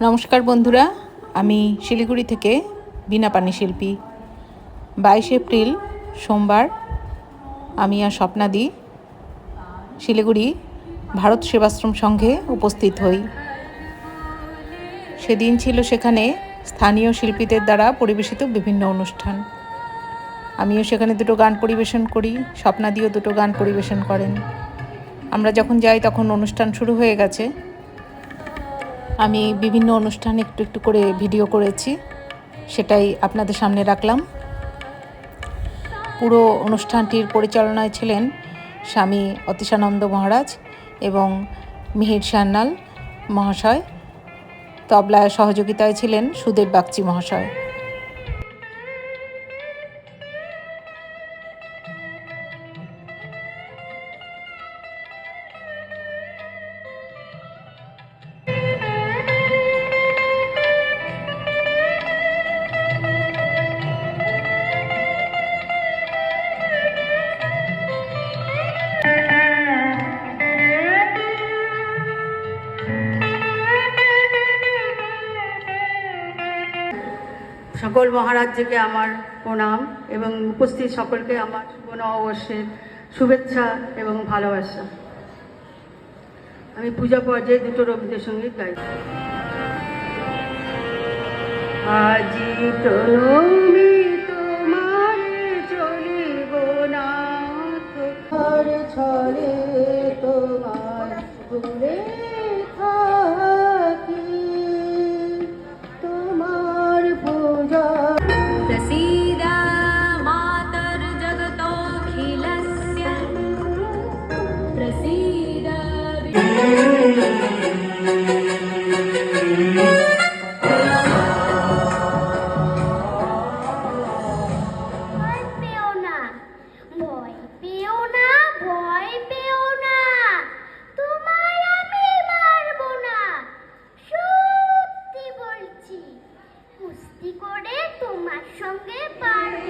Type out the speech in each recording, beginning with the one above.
নমস্কার বন্ধুরা, আমি শিলিগুড়ি থেকে বিনা পানি শিল্পী বাইশে এপ্রিল, সোমবার, আমি আর স্বপ্নাদি শিলিগুড়ি ভারত সেবাশ্রম সংঘে উপস্থিত হই। সেদিন ছিল সেখানে স্থানীয় শিল্পীদের দ্বারা পরিবেশিত বিভিন্ন অনুষ্ঠান। আমিও সেখানে দুটো গান পরিবেশন করি স্বপ্নাদিও দুটো গান পরিবেশন করেন। আমরা যখন যাই তখন অনুষ্ঠান শুরু হয়ে গেছে। আমি বিভিন্ন অনুষ্ঠানে একটু একটু করে ভিডিও করেছি, সেটাই আপনাদের সামনে রাখলাম। পুরো অনুষ্ঠানটির পরিচালনায় ছিলেন স্বামী অতিশানন্দ মহারাজ এবং মিহির সান্যাল মহাশয়। তবলায় সহযোগিতায় ছিলেন সুদেব বাগচি মহাশয়। সকল মহারাজ্যকে আমার প্রণাম এবং উপস্থিত সকলকে আমার শুভ নববর্ষের শুভেচ্ছা এবং ভালোবাসা। আমি পূজা পর্যায়ে দুটো রবীন্দ্রসঙ্গীত প্রণমি তোমার তোমার করে তোমার সঙ্গে পারব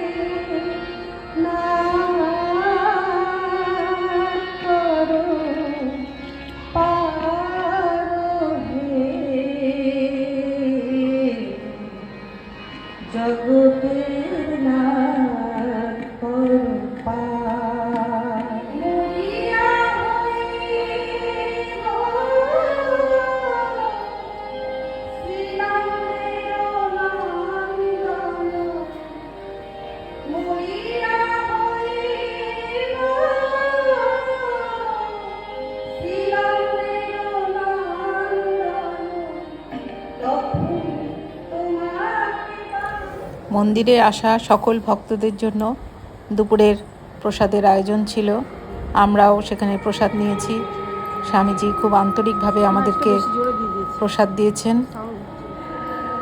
মন্দিরে আসা সকল ভক্তদের জন্য দুপুরের প্রসাদের আয়োজন ছিল। আমরাও সেখানে প্রসাদ নিয়েছি। স্বামীজি খুব আন্তরিকভাবে আমাদেরকে প্রসাদ দিয়েছেন।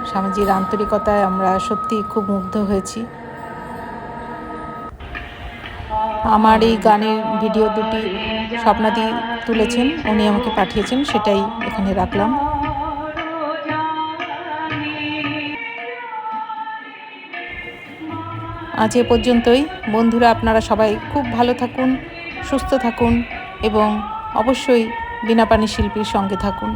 স্বামীজির আন্তরিকতায় আমরা সত্যি খুব মুগ্ধ হয়েছি। আমার এই গানের ভিডিও দুটি স্বপ্নাদি তুলেছেন। উনি আমাকে পাঠিয়েছেন, সেটাই এখানে রাখলাম। আজ এ পর্যন্তই। বন্ধুরা, আপনারা সবাই খুব ভালো থাকুন, সুস্থ থাকুন এবং অবশ্যই বিনা পানি শিল্পীর সঙ্গে থাকুন।